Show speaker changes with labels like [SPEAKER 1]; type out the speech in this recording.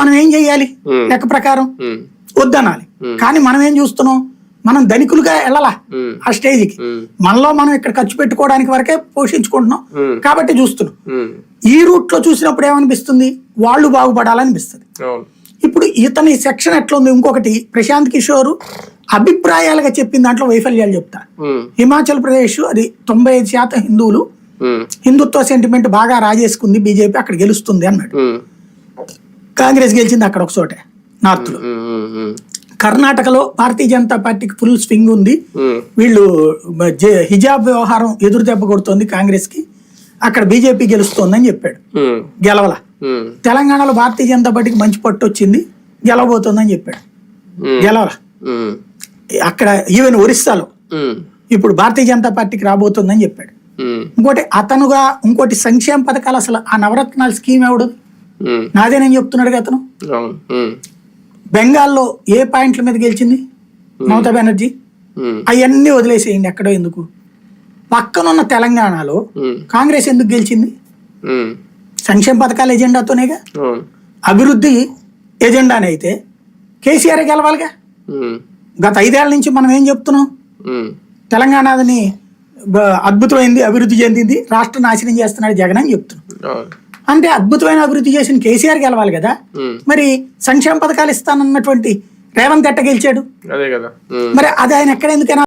[SPEAKER 1] మనం ఏం చేయాలి. లెక్క ప్రకారం వద్దనాలి. కానీ మనం ఏం చూస్తున్నాం? మనం ధనికులుగా వెళ్ళాలా ఆ స్టేజ్కి. మనలో మనం ఇక్కడ ఖర్చు పెట్టుకోవడానికి వరకే పోషించుకుంటున్నాం. కాబట్టి చూస్తున్నాం. ఈ రూట్లో చూసినప్పుడు ఏమనిపిస్తుంది? వాళ్ళు బాగుపడాలనిపిస్తుంది. ఇప్పుడు ఇతని సెక్షన్ ఎట్లా ఉంది ఇంకొకటి ప్రశాంత్ కిషోర్ అభిప్రాయాలుగా చెప్పిన దాంట్లో వైఫల్యాలు చెప్తా. హిమాచల్ ప్రదేశ్ అది తొంభై ఐదు శాతం హిందువులు. హిందుత్వ సెంటిమెంట్ బాగా రాజేసుకుంది బీజేపీ అక్కడ గెలుస్తుంది అన్నాడు. కాంగ్రెస్ గెలిచింది అక్కడ ఒక చోటే నార్త్లో
[SPEAKER 2] ఉమ్, ఉమ్, ఉమ్,
[SPEAKER 1] కర్ణాటకలో భారతీయ జనతా పార్టీకి ఫుల్ స్వింగ్ ఉంది. వీళ్ళు హిజాబ్ వ్యవహారం ఎదురు దెబ్బ కొడుతోంది కాంగ్రెస్కి అక్కడ బీజేపీ గెలుస్తోందని చెప్పాడు. గెలవల. తెలంగాణలో భారతీయ జనతా పార్టీకి మంచి పట్టు వచ్చింది. గెలవబోతోందని చెప్పాడు. గెలవల. అక్కడ ఈవెన్ ఒరిస్సాలో ఇప్పుడు భారతీయ జనతా పార్టీకి రాబోతోందని చెప్పాడు. ఇంకోటి అతనుగా ఇంకోటి సంక్షేమ పథకాలు అసలు ఆ నవరత్నాల స్కీమ్ ఎవడు?
[SPEAKER 2] ఉమ్,
[SPEAKER 1] నాదేనని చెప్తున్నాడు అతను. బెంగాల్లో ఏ పాయింట్ల మీద గెలిచింది? మమతా బెనర్జీ? అవన్నీ వదిలేసేయండి ఎక్కడో ఎందుకు? పక్కనున్న తెలంగాణలో కాంగ్రెస్ ఎందుకు గెలిచింది? సంక్షేమ పథకాల ఎజెండాతోనేగా? అభివృద్ధి ఎజెండాని అయితే కేసీఆర్ గెలవాలిగా? గత ఐదేళ్ళ నుంచి మనం ఏం చెప్తున్నాం? తెలంగాణని అద్భుతమైంది అభివృద్ధి చెందింది రాష్ట్ర నాశనం చేస్తున్నాడు జగన్ అని చెప్తున్నాం. అంటే అద్భుతమైన అభివృద్ధి చేసిన కేసీఆర్ గెలవాలి కదా. మరి సంక్షేమ పథకాలు ఇస్తానన్నటువంటి రేవంత్ ఎట్ట గెలిచాడు. మరి అది ఆయన ఎక్కడ ఎందుకైనా